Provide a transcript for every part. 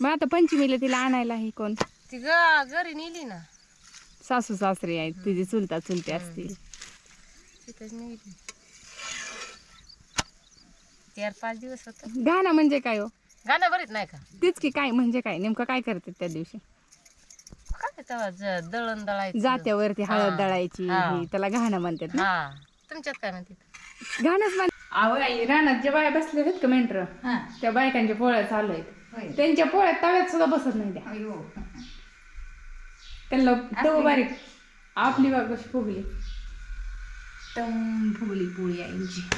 मग आता पंचमीला तिला आणायला ही कोण? ती ग घरी नेली ना. सासू सासरे आहेत तिचे चुलता चुलते असतील. चार पाच दिवस होत. गाणं म्हणजे काय हो? गाणं बरीच नाही का? तीच की काय म्हणजे काय? नेमकं काय करतात त्या दिवशी? काय तेव्हा? ज- दळण दळायचं. जात्यावरती हळद. दळायची हा. त्याला घाणं म्हणतात ना? हा. तुमच्यात काय म्हणते घाणच म्हण अहो आई रानात ज्या बाया बसल्या आहेत का मेंढर? त्या बायकांच्या पोळ्या चालू आहेत. त्यांच्या पोळ्यात तव्यात सुद्धा बसत नाही त्या. त्यांना तव बारीक. आपली बाग कशी फुगली? टम फुगली पोळी आईची.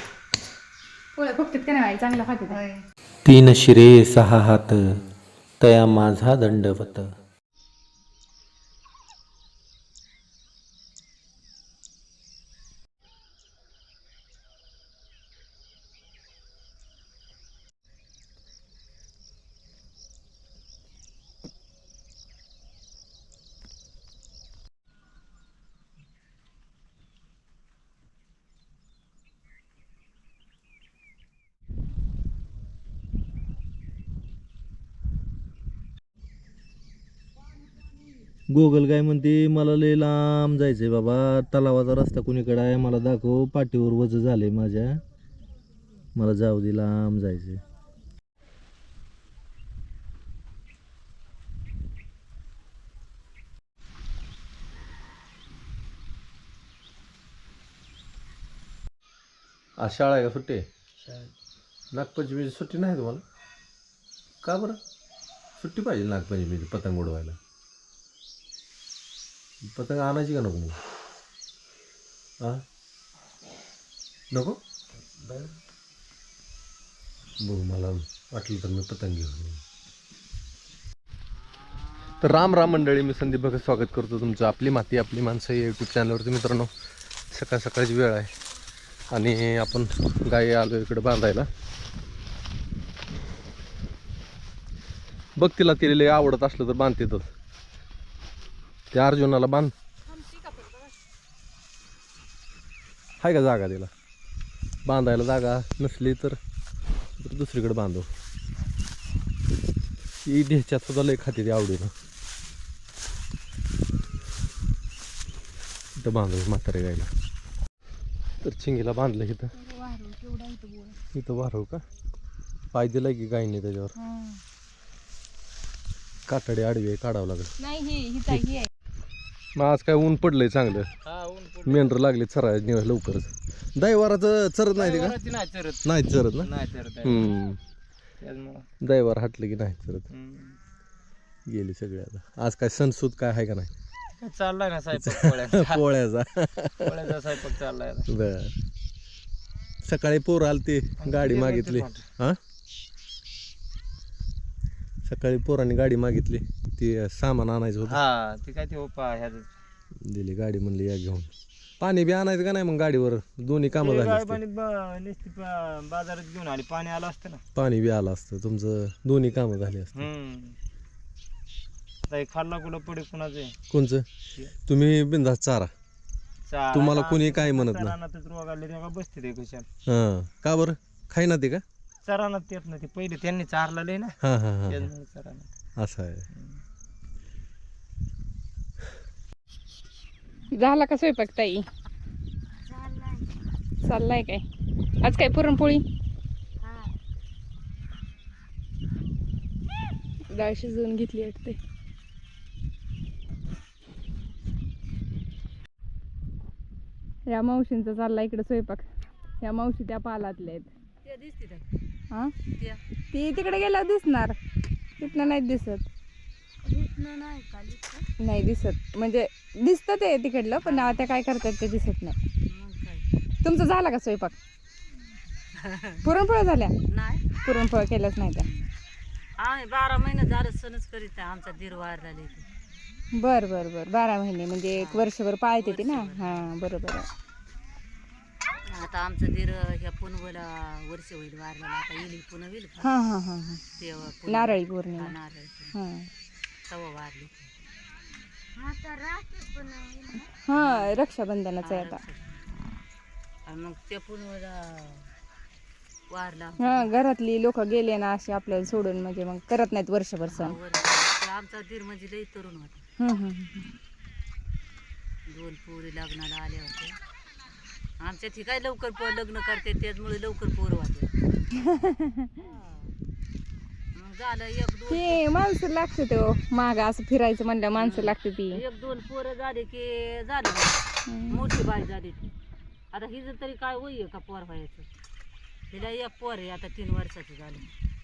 पोळ्या फुगतात का नाही आई चांगल्या खात्यात. तीन शिरे सहा हात तया माझा दंडवत. गोगल काय म्हणते मला लय लांब जायचंय बाबा. तलावाचा रस्ता कुणीकडे आहे? मला दाखव. पाठीवर वज झालंय माझ्या. मला जाऊ दे लांब जायचंय. आज शाळा आहे का सुट्टी? नागपंचमीची सुट्टी नाही तुम्हाला? का बरं? सुट्टी पाहिजे नागपंचमीची पतंग उडवायला. पतंग आणायची का नको? मग हा नको? बघू मला वाटलं तर मी पतंग घेऊन येईन. तर राम राम मंडळी मी संदीप भगत स्वागत करतो तुमचं. आपली माती आपली माणसं या यूट्यूब चॅनलवरती मित्रांनो. सकाळ सकाळची वेळ आहे. आणि आपण गाई आलो इकडे बांधायला. बघ तिला तिला आवडत असलं तर बांधते तर त्या अर्जुनाला बांध. आहे का जागा तिला? बांधायला जागा नसली तर दुसरीकडे बांधू ही ढेच्यात सुद्धा लय खाते ती आवडीनं. इथं बांधू म्हातारे गायला. तर चिंगीला बांधलं इथं. इथं वारव का? पाय दिलाय की गायने त्याच्यावर? काटाडी आडवी काढावं लागेल. मग आज काय ऊन पडलंय चांगलं. मेंढर लागले चरायला निघा लवकरच. दैवाराचं चरत नाही ते का नाही चरत. नाही चरत ना? नाही चरत हम्म. दैवार हटलं की नाही चरत. गेली सगळे आता. आज काय सणसूद काय आहे का नाही? चाललाय ना स्वयंपाक पोळ्याचा. पोळ्याचा. पोळ्याचा स्वयंपाक चाललाय आता. बर. सकाळी पोर आलती गाडी मागितली. हा? सकाळी पोरांनी गाडी मागितली. ती सामान आणायचं होतं. हा ते काय ते ओपा दिली गाडी म्हणली या घेऊन. पाणी बी आणायचं का नाही मग गाडीवर? दोन्ही कामं झाली असती. पाणी नुसती बाजारात घेऊन आली. पाणी आलं असतं ना. पाणी बी आलं असतं. तुमचं दोन्ही कामं झाली असतं. हम्म. खाल्ला कुठं? पडे कुणाचे कोणचं? तुम्ही बिंदास चारा. तुम्हाला कोणी काय म्हणत नाही. चरानातच रोग आले तेव्हा बसते ते कशाला. हां. का बरं? खाय ना ते का? चरानात येत नाही ते पहिले त्यांनी चारलेलं आहे ना. हां हां हां चरानात असं आहे. झाला का स्वयंपाक ताई? चाललाय काय? आज काय पुरणपोळी? डाळ शिजवून घेतली वाटते या मावशींचा चालला इकडे स्वयंपाक. या मावशी त्या पालातल्या आहेत. हा? ती तिकडे गेल्यावर दिसणार. तिथनं नाही दिसत. नाही दिसत? म्हणजे दिसतं ते तिकडलं पण त्या काय करतात ते दिसत नाही. तुमचं झाला का स्वयंपाक? पुरणपोळ्या झाल्या? नाही. पुरणपोळ्या केल्याच नाही त्या. आम्ही बारा महिने झालं सणच करीत आहे आमचा दीर झाले बर बर बर. बारा महिने म्हणजे एक वर्षभर पाळते ती ना? हा बरोबर आहे. आता आमचं दीर ह्या पुनवला वर्ष होईल वारलेला. आता येईल पुन्हा होईल का? हा हा हा हा. पुन्हा- नारळी हा, पौर्णिमा. नारळ हा. तवा वारली. हा रक्षाबंधनाचं आहे आता. आणि मग ते पुनवला वारला. हा घरातली लोक गेले ना असे आपल्याला सोडून म्हणजे मग करत नाहीत वर्षभर सण. वर- ते आमचा दीर म्हणजे लई तरुण होता. हम्म, हम्म, हम्म. दोन पोरी लग्नाला आल्या होत्या. आमच्यात ही काय लवकर प- लग्न करते त्याचमुळे लवकर पोर होते मग झालं एक दोन ती माणसं लागते तो माग असं फिरायचं म्हणलं माणसं लागते ती एक दोन पोरं झाले की झालं हम्म. मोठी बाई झाली. ती आता हिचं तरी काय वय आहे का पोर व्हायचं? हिला एक पोर आहे आता तीन वर्षाचं झालं.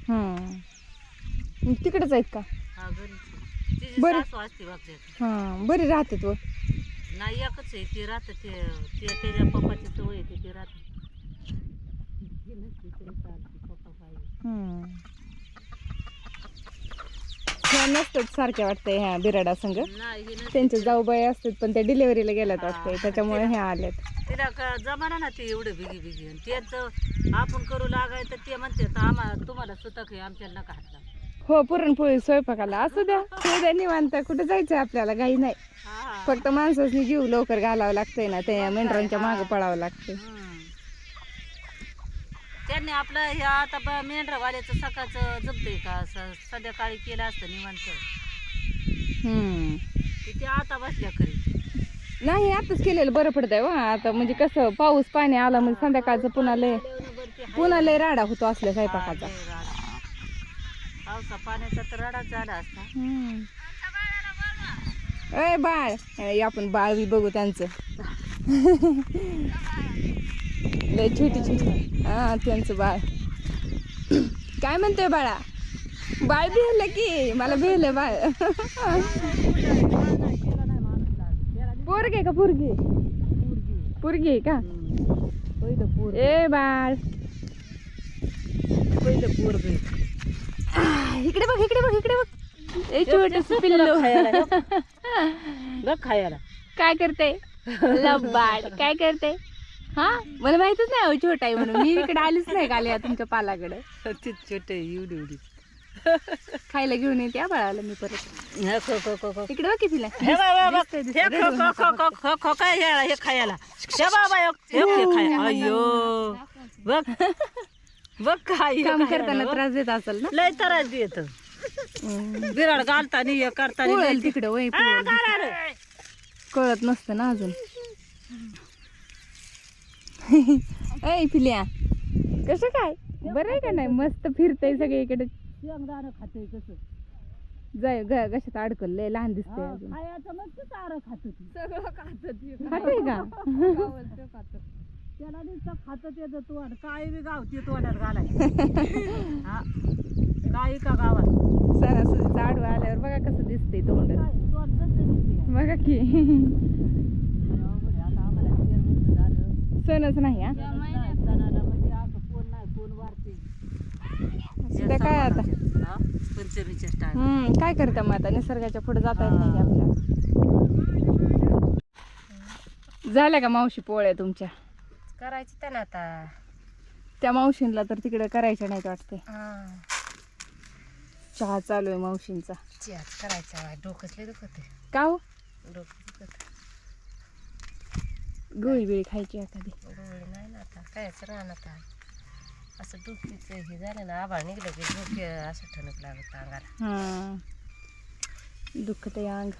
हम्म. तिकडेच आहेत का? हा घरीच आहे. तिची बरं. सासू असते बघल्यात हा बरी राहते तो नाही एकच आहे ती राहत ते ते त्याच्या पप्पाची सवय आहे ती राहत ती ह्या नसतात सारख्या वाटतंय ह्या बिराडा संघ नाही ही नसली त्यांचे तरी- जाऊबाई असतात पण त्या डिलिव्हरीला गेल्यात वाटतंय. त्याच्यामुळे ह्या आल्यात तिला का जमाना ना ते एवढं बिगी बिगी आणि त्याच आपण करू लागाय तर ते म्हणते आम्हाला तुम्हाला सुतक आहे आमच्याला नका हात लावू." हो पुरणपोळी स्वयंपाकाला असू द्या. ते द्या निवांत कुठे जायचं आपल्याला काही नाही. हा, हा. फक्त माणसाची जीव लवकर घालावं लागतंय ना त्या मेंढरांच्या मागं पळावं लागतंय. त्यांनी आपलं हे आता मेंढरावाल्याचं सकाळचं जमतंय का? संध्याकाळी केलं असतं निवांत. हम्म. ते ते आता बसल्या करी नाही आताच केलेलं बरं पडतंय वा आता म्हणजे कसं पाऊस पाणी आला म्हणजे संध्याकाळचं पुन्हा लय पुन्हा लय राडा होतो असल्या स्वयंपाकाचा. पावसा पाण्याचा तर रडाच झाला असता. हम्म. अय बाळ. आपण बाळ बी बघू त्यांचं. लय छोटी छोटी. हा त्यांचं बाळ. काय म्हणतोय बाळा? बाळ भिलं की? मला भिलं बाळ. पोरगे का पोरगी? पोरगी आहे का? ए बाळ. पहिलं पोरग इकडे बघ इकडे बघ इकडे बघ. ए छोटस पिल्लू बघ खायला. काय करते? लबाड. काय करते? हा? मला माहितच नाही अहो छोटा आहे म्हणून. मी इकडे आलीच नाही काल या तुमच्या पालाकडे. छोटे एवढी एवढी. खायला घेऊन येते या बाळाला मी परत. हे इकडे बघ की तिला. हे हे हे हे खायला? हे हे हे अयो बघ. बघ काय काम करताना. त्रास देत असेल ना? लय त्रास देत. बिराड घालताना हे करताना पोळेल तिकडे वय पोळेल. कळत नसतं ना अजून. ऐ पिल्या कसं काय? बरं आहे का नाही? मस्त फिरतय सगळीकडे शेंगदाणं खातोय कसं जाय ग कशात अडकल लय लहान दिसतंय अजून. खायचं मग ते. चारं खातं ती. खाते का? त्याला नुसतं खातं त्याचं तोंड. काय बी गावती तोंडात घालाय हा. काही का गावात. आल्यावर बघा कसं दिसतंय तोंड. काय? बघा की अवघड आहे. आता आम्हाला झालं. सणच नाही हा? नाही, सणाला म्हणजे असं कोण नाही कोण वारते. काय आता? हा? पंचमीच्या हम्म काय करता मग आता? निसर्गाच्या पुढे जाता येत नाही आपल्याला? झाल्या का मावशी पोळ्या तुमच्या? करायची ना आता. त्या मावशींला तर तिकडे करायच्या नाहीत वाटते. चहा चालू आहे मावशींचा. चियाच करायचा डोकंच लय दुखत का हो? डोकं दुखत गोळी बिळी खायची एखादी. डोळे नाही ना आता कायच राहणार आता. असं डोकीचं हे झालं ना आभाळ निघलं की डोके असं ठणक लागत अंगाला. हा. दुखत आहे अंग.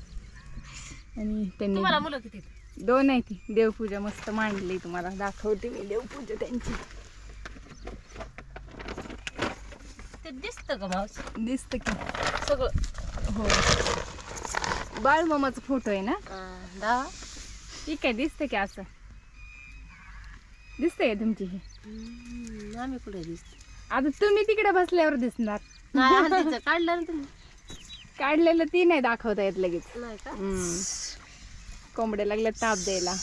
आणि त्यांनी तुम्हाला मुलं किती दोन आहे ती. देवपूजा मस्त मांडली तुम्हाला. दाखवते मी देवपूजा त्यांची. ते दिसतं का मावस दिसत की. सगळं. हो. बाळ मामाचा फोटो आहे ना? दहा ठीक आहे दिसतं की असं. दिसतंय का तुमची ही? आम्ही कुठे दिसतो? आता तुम्ही तिकडे बसल्यावर दिसणार. नाही काढलं ना तुम्ही. काढलेलं ती नाही दाखवता येत लगेच. नाही का? हम्म. कोंबड्या लागल्या ताप द्यायला?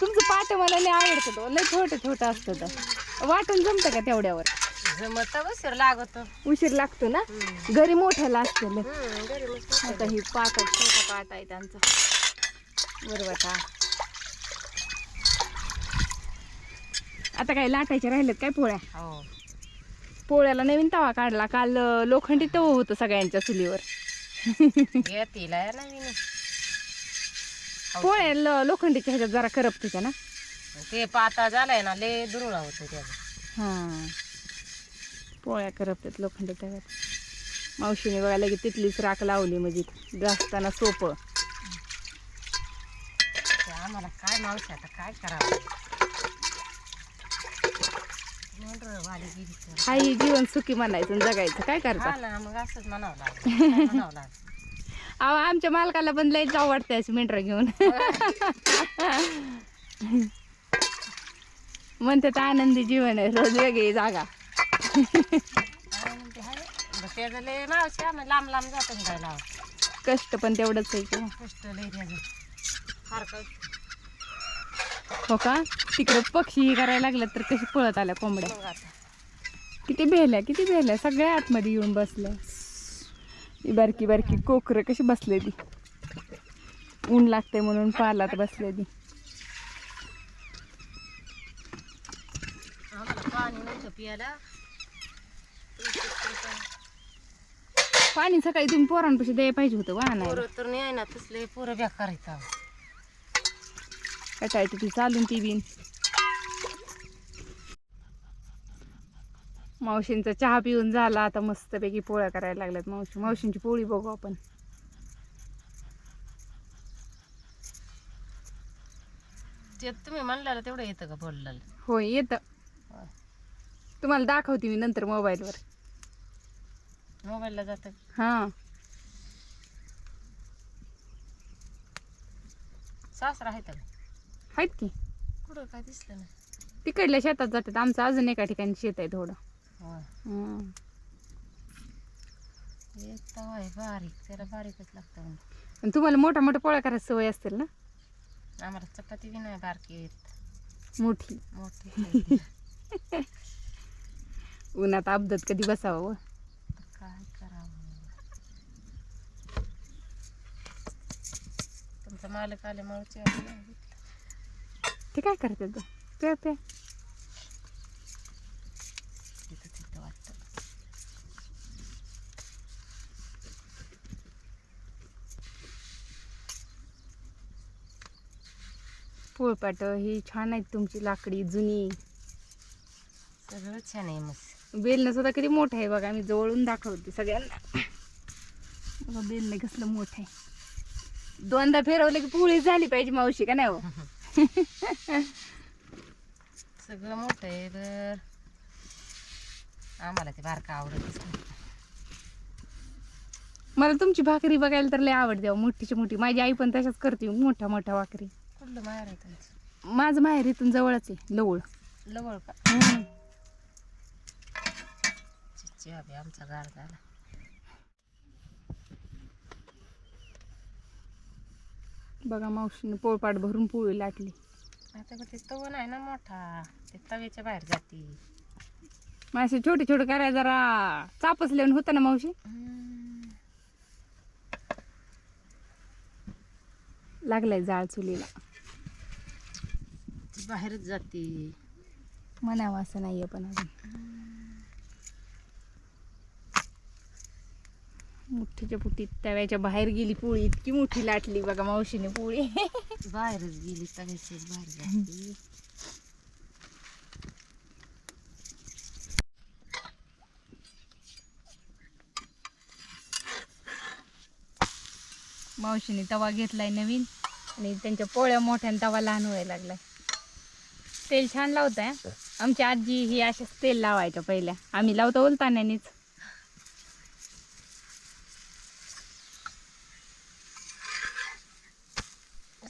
तुमचं पाट मला लय आवडतं तो लय छोटं छोटं असतं तर. वाटून जमतं का तेवढ्यावर? जमत बसर लागत. उशीर लागतो ना? घरी मोठ्याला असतं आता ही पाट छोटा पाट आहे त्यांचा. वरवटा आता काय लाटायच्या राहिल्यात काय पोळ्या? हो. पोळ्याला नवीन तवा काढला. काल लोखंडी तव होतं सगळ्यांच्या चुलीवर. नवीन पोळ्या ल- लोखंडीच्या ह्याच्यात जरा करपतीच्या ना? ते पाता झालाय ना लय दुरुळा होतो त्याचा. हां. पोळ्या करपतात लोखंड तव्यात मावशीने बघायला की तिथलीच राख लावली म्हणजे जास्ताना सोपं. ते आम्हाला काय मावशी आता काय करावं? ही जीवन सुखी म्हणायचं आणि जगायचं. काय करता? ना मग असंच म्हणावं लागलं. काय म्हणावं लागलं? अहो आमच्या मालकाला पण लई जाऊ वाटते अशी मेंढरं घेऊन. म्हणतात आनंदी जीवन आहे रोज वेगळी जागा. काय म्हणते हाय? बरं त्याचं लय मावशी आम्ही लांब लांब जातो ना जायला. कष्ट पण तेवढंच आहे किंवा कष्ट लय त्याचं. हो का? तिकडे पक्षी हे करायला लागलं तर कशी पळत आल्या कोंबड्या? किती भेल्या किती भेल्या? सगळ्या आतमध्ये येऊन बसल्या. ही बारकी बारकी कोकरं कशी बसले ती. ऊन लागते म्हणून पालात बसले ती. पाणी सकाळी तुम्ही पोरांपाशी द्यायला पाहिजे होतं पोरं तर नाही ना तसले पोरं बेकार आहेत कटायची ती चालून ती बिन. मावशींचा चहा पिऊन झाला आता मस्तपैकी पोळ्या करायला लागल्यात मावशी. मावशींची पोळी बघू आपण. ते तुम्ही म्हणलेलं तेवढं येतं का बोललेलं होय येतं. तुम्हाला दाखवते मी नंतर मोबाईलवर. मोबाईलला जातं? हां. सासरा आहे का आहेत की? कुठं काय दिसलं तिकडल्या शेतात जातात. आमचं अजून एका ठिकाणी शेत आहे थोडं. होय हं. होय बारीक त्याला बारीकच लागतं. आणि तुम्हाला मोठ्या मोठ्या पोळ्या करायची सवय असतील ना? आम्हाला चपाती बी नाही बारकी येत. मोठी. मोठी. उन्हात अपदत कधी बसावं व. काय करावं? तुमचा मालक आल्यामुळे. ते काय करतात ग? पे पोळपाट ही छान आहेत तुमची लाकडी जुनी. सगळं छान आहे मस्त. बेलणं सुद्धा किती मोठं आहे बघा मी जवळून दाखवते सगळ्यांना. बघा बेलणं कसलं मोठं आहे. दोनदा फिरवलं की पोळी झाली पाहिजे मावशी का नाही हो? सगळं मोठं आहे तर आम्हाला ते बारका आवडतच नाही. मला तुमची भाकरी बघायला तर लय आवडते मोठीची मोठी. माझी आई पण तशाच करते मोठ्या मोठ्या भाकरी. कुठलं माहेर आहे तुमचं? माझं माहेर इथून जवळच आहे लवळ. लवळ का? हम्म. आमचा गार झाला. बघा मावशीने पोळपाट भरून पोळी लाटली. आता ते तवण आहे ना मोठा. ते तव्याच्या बाहेर जाते. मग असे छोटे छोटे करायला जरा चापच लिहून होतं ना मावशी? लागलाय जाळ चुलीला. बाहेरच जाते. म्हणावं असं नाहीये पण अजून. मोठीच्या पुटी तव्याच्या बाहेर गेली पोळी इतकी मोठी लाटली बघा मावशीने पोळी. बाहेरच गेली तव्याची बाहेर मावशीने तवा घेतलाय नवीन आणि त्यांच्या पोळ्या मोठ्या आणि तवा लहान व्हायला लागलाय. तेल छान लावताय आमची आजी ही अशाच तेल लावायच्या पहिल्या. आम्ही लावतो उलताण्यानीच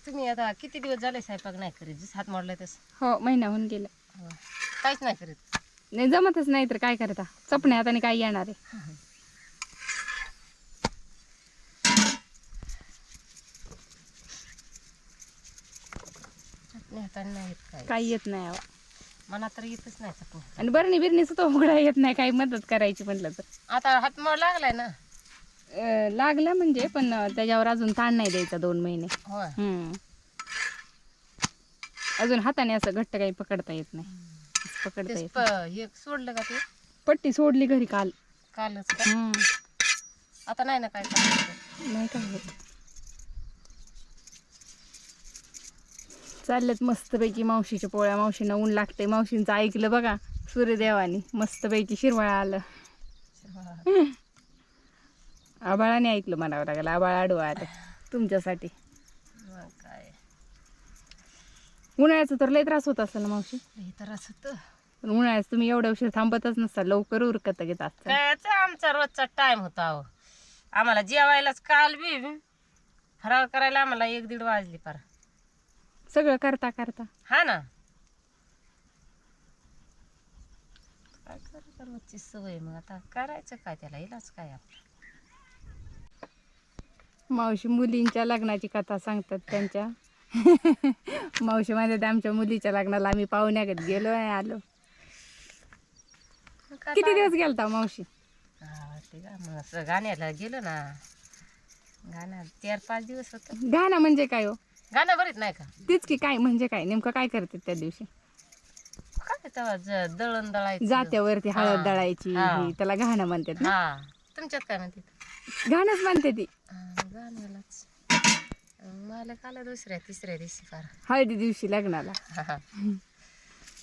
तुम्ही आता किती दिवस झाले स्वयंपाक नाही करीत? जसं हात मोडलाय तसं. हो महिना होऊन गेला. हो. काहीच नाही करीत. नाही जमतच नाही तर काय करता? चपण्या हाताने काय येणार आहे? चटणी हाताने नाही येत काय काही येत नाही अहो. मला तर येतच नाही चटणी आणि बरणी बिरणी सुद्धा उघडा येत नाही काही मदत करायची म्हटलं तर. आता हात मोड लागलाय ना? अं, लागलं म्हणजे पण त्याच्यावर अजून ताण नाही द्यायचा दोन महिने. होय. हम्म. अजून हाताने असं घट्ट काही पकडता येत नाही. पकडता तेच येत प- हे सोडलं का ते. पट्टी सोडली घरी काल. कालच का? हम्म. आता नाही ना काय करायचं? नाही काय होत. चालल्यात मस्तपैकी मावशीच्या पोळ्या. मावशीनं ऊन लागते मावशींचं ऐकलं बघा सूर्यदेवानी. मस्तपैकी शिरवाळा आलं. आबाळाने ऐकलं म्हणावं लागलं. आबाळ आडवा आता तुमच्यासाठी मग काय उन्हाळ्याचा तर लय त्रास होत असेल ना मावशी. हे तर असं होतं. पण उन्हाळ्यात तुम्ही एवढ्या उशीर थांबतच नसता लवकर उरकत घेत असता कायच आमचा रोजचा टाइम होता अहो. आम्हाला जेवायलाच काल बी फराळ करायला आम्हाला एक दीड वाजली पार सगळं करता करता. हा ना. काय करायचं रोजची सवय मग? आता करायचं काय त्याला? इलाज काय आपला? मावशी मुलींच्या लग्नाची कथा सांगतात त्यांच्या. मावशी म्हणतात आमच्या मुलीच्या लग्नाला आम्ही पाहुण्यागत गेलो आणि आलो. किती दिवस गेलता मावशी? ते गाण्याला गेलो ना. गाणं चार पाच दिवस होत. गाणं म्हणजे काय हो? गाणं बरीच नाही का? तीच की काय म्हणजे काय? नेमकं काय करतात त्या दिवशी? काय तेव्हा ज- दळण दळायचं. जात्यावरती हळद. दळायची हा. ही, त्याला गाणं म्हणतात ना? हा. तुमच्यात काय म्हणते गाणंच म्हणते ती. गाण्यालाच. मालक आला दुसऱ्या तिसऱ्या दिवशी फार. हळदी दिवशी लग्नाला.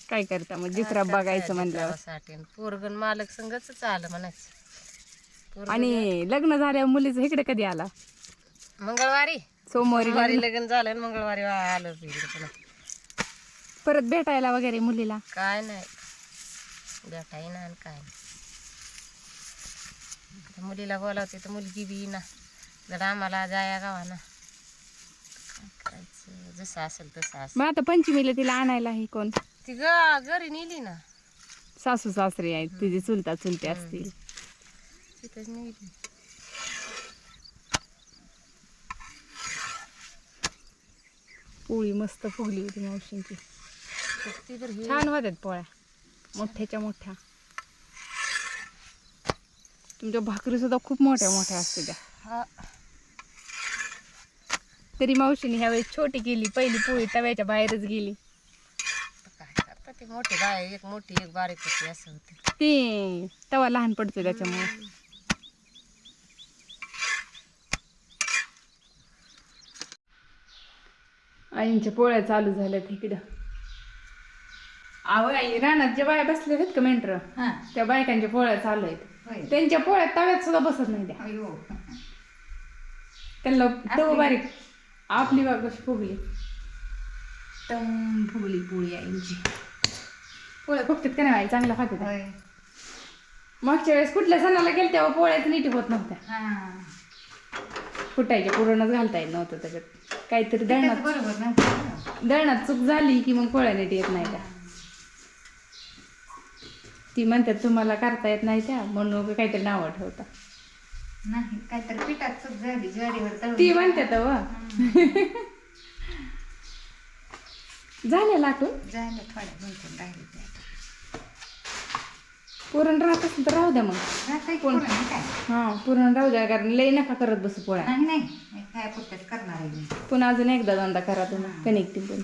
काय करता मग? जित्रा बघायचं म्हणल्यावर. साठी पोरगण मालक संगच आलं म्हणायचं. आणि लग्न झाल्यावर मुलीचं इकडे कधी आला? मंगळवारी? सोमवारी लग्न. झालं आणि मंगळवारी आलं इकडे पुन्हा. परत भेटायला वगैरे मुलीला? काय नाही. भेटाई ना आणि काय नाही. आता मुलीला बोलावते तर मुलगी बी ना. जर आम्हाला जाया गावाना. काय करायचं जसं असेल तसं असेल. मग आता पंचमीला तिला आणायला ही कोण? ती ग घरी नेली ना. सासू सासरे आहेत तुझे चुलता चुलते असतील. तिथंच नेली. पोळी मस्त फुगली होती मावशींची. ती हे. छान होत्यात पोळ्या. मोठ्याच्या मोठ्या. तुमच्या भाकरी सुद्धा खूप मोठ्या मोठ्या असते त्या हा. तरी मावशीने ह्यावेळेस छोटी केली पहिली पोळी तव्याच्या बाहेरच गेली. काय करता? ते मोठे बाय एक मोठी एक बारीक होती असं होते. ते तवा लहान पडतो त्याच्यामुळे. आईंच्या पोळ्या चालू झाल्यात इकडं. आव आई रानात ज्या बाया बसल्या आहेत का मेंटर त्या बायकांच्या पोळ्या चालू आहेत. त्यांच्या पोळ्यात तव्यात सुद्धा बसत नाही त्या. त्यांना तव बारीक आपली बाग कशी फुगली. तम फुगली पोळी आईंची. पोळ्या फुगतात का नाही आई चांगला खात्यात मागच्या वेळेस कुठल्या सणाला गेल तेव्हा पोळ्याच नीट होत नव्हत्या. फुटायच्या पुरणच घालता येत नव्हतं त्याच्यात. काहीतरी दळणात दळणात चूक झाली की मग पोळ्या नीट येत नाही त्या. ती म्हणतात तुम्हाला करता येत नाही त्या. म्हणून काहीतरी नाव ठेवता. नाही काहीतरी पिठात चूक झाली ज्वारीवर तळून ती म्हणतात व. झाल्या लाटून? झालं थोड्या दोन तीन राहिले ते आता. पुरण राहत असेल तर राहू द्या मग. राहतंय की पुरण, काय? हा पुरण राहू द्या कारण लई नका करत बसू पोळ्या. नाही नाही हे काय पुरतच करणार आहे मी. पुन्हा अजून एकदा दोनदा करा तुम्ही कनेक्टिंग पण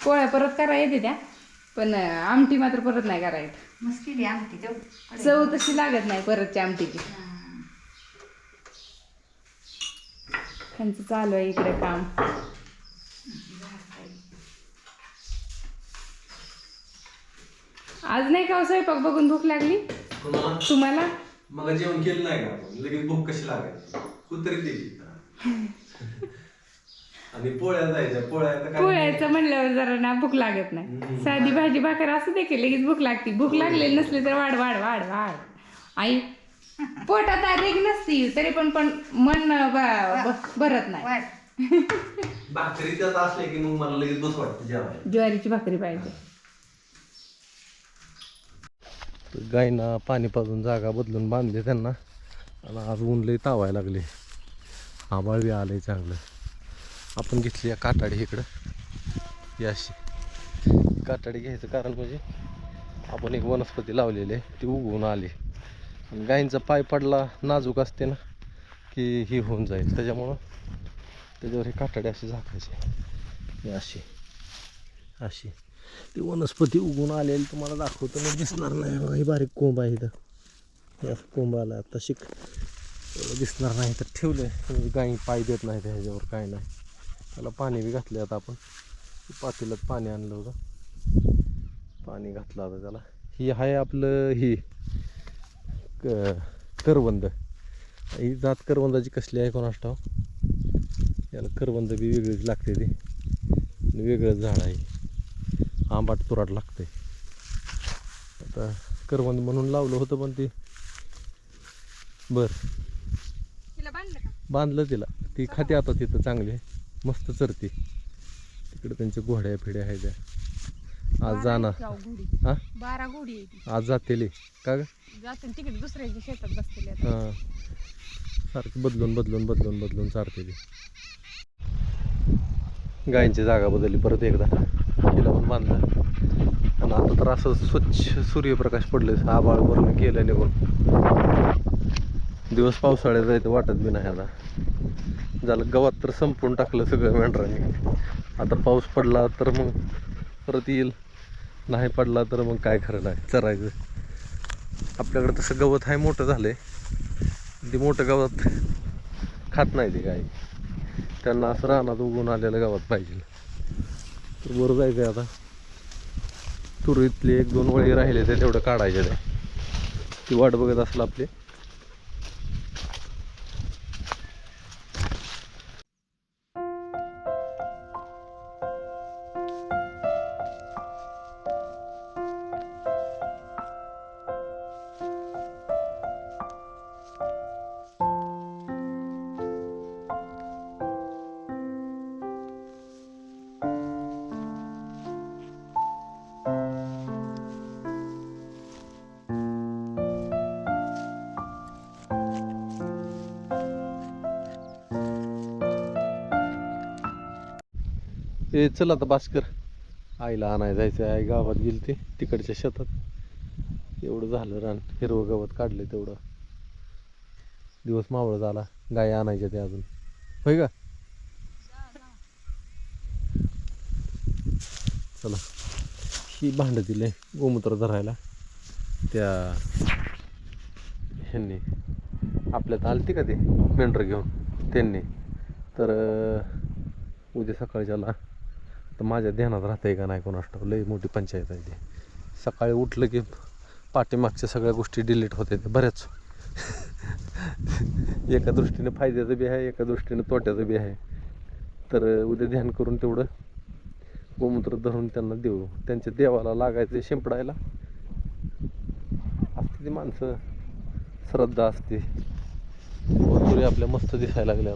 पोळ्या परत करा येते त्या पण अं, आमटी मात्र परत नाही करायचं मस्त केली आमटी तेवढी चव तशी लागत नाही परतच्या आमटीची. त्यांचं चालू आहे इकडे काम. आज नाही का हो स्वयंपाक बघून भूक लागली? तुम्हाला? मग जेवण केलं नाही का आपण? लगेच भूक कशी लागायची? कुत्री दिली आणि पोळ्या जायच्या पोळ्या काय पोळ्याचं म्हणल्यावर जरा ना भूक लागत नाही. साधी भाजी भाकर असू दे की लगेच भूक लागते. भूक लागलेली नसली तर वाढ वाढ वाढ वाढ. आई पोटात रेग नसती तरी पण पण मन ब- ब- भरत नाही. वाट भाकरी त्यात असले की मग मला लगेच बस वाटतं जेवायला. ज्वारीची भाकरी पाहिजे. गायींना पाणी पाजून जागा बदलून बांधली त्यांना. आणि आज ऊन लई तावायला लागले. आबाळ बी आलंय चांगलं. आपण घेतली या काटाडी इकडं. या अशी. काटाडी घ्यायचं कारण म्हणजे आपण एक वनस्पती लावलेली आहे ती उगवून आली. आणि गायींचा पाय पडला नाजूक असते ना की ही होऊन जाईल. त्याच्यामुळं त्याच्यावर हे काटाडी अशी झाकायची. ही अशी. अशी. ती वनस्पती उगून आलेली तुम्हाला दाखवतो मग दिसणार नाही. बघा ही बारीक कोंब आहे इथं. या कोंब आला आता शिक दिसणार नाही तर ठेवलं म्हणजे गाई पाय देत नाही ह्याच्यावर काय नाही. त्याला पाणी बी घातले आता आपण. पातेल्यात पाणी आणलं होतं पाणी घातलं आता त्याला. ही आहे आपलं ही क करवंद. ही जात करवंदाची कसली आहे कोणास ठाव याला करवंद बी वेगळीच लागते ती. आणि वेगळंच झाड आहे. आंबाट तुराट लागते. आता करवंद म्हणून लावलं होतं पण ते बरं. बांधलं तिला. ती खाते आता तिथं चांगली. मस्त चरते. तिकडे त्यांच्या घोड्या फिड्या आहेत त्या. आज जाणार हा? बारा घोडी आहे ती आज जातेली. का ग? जाते तिकडे दुसऱ्याच्या शेतात बसलेले हां. सारखं बदलून बदलून बदलून बदलून चारते ती गायींची जागा बदलली. परत एकदा तिला पण बांधलं. आणि आता तर असं स्वच्छ सूर्यप्रकाश पडले आबाळ वरून गेलं निघून. दिवस पावसाळ्यात जायचं वाटत बी नाही आता. झालं. गवत तर संपून टाकलं सगळं मेंढराने. आता पाऊस पडला तर मग परत येईल. नाही पडला तर मग काय खरं नाही. चरायचं. आपल्याकडे तसं गवत आहे मोठं झालं आहे ते मोठं गवत खात नाही ते काय त्यांना असं रानात उगून आलेलं गवत पाहिजे. तर बरं जायचं आता. तुरीतले एक दोन वळी राहिले ते तेवढं काढायचे ते ती वाट बघत असलं आपली. ते चल आता भास्कर. आईला आणाय जायचं आहे आई गावात गेली ते. तिकडच्या शेतात. एवढं झालं रान. हिरवं गवत काढलं तेवढं. दिवस मावळ झाला. गाय आणायच्या ते अजून. होय का? चला. ही भांड दिले गोमूत्र धरायला. त्या ह्यांनी. आपल्यात आलती का ते? मेंढर घेऊन. त्यांनी. तर उद्या उद्या सकाळच्याला तर माझ्या ध्यानात राहतंय का नाही कोणास ठाऊक? लई मोठी पंचायत आहे ती. सकाळी उठलं की पाठीमागच्या सगळ्या गोष्टी डिलीट होते ते बऱ्याच. एका दृष्टीने फायद्याचं बी आहे एका दृष्टीने तोट्याचं बी आहे. तर उद्या ध्यान करून तेवढं गोमूत्र धरून त्यांना देऊ. त्यांच्या देवाला लागायचं शिंपडायला. असते ती माणसं. श्रद्धा असते. भरपूर आपल्या मस्त दिसायला लागल्या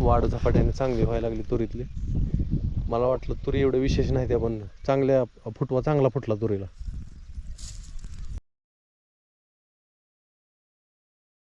वाढ झपाट्याने चांगली व्हायला लागली तुरीतली. मला वाटलं तुरी एवढं विशेष नाही त्या पण चांगल्या फुटवा चांगला फुटला तुरीला.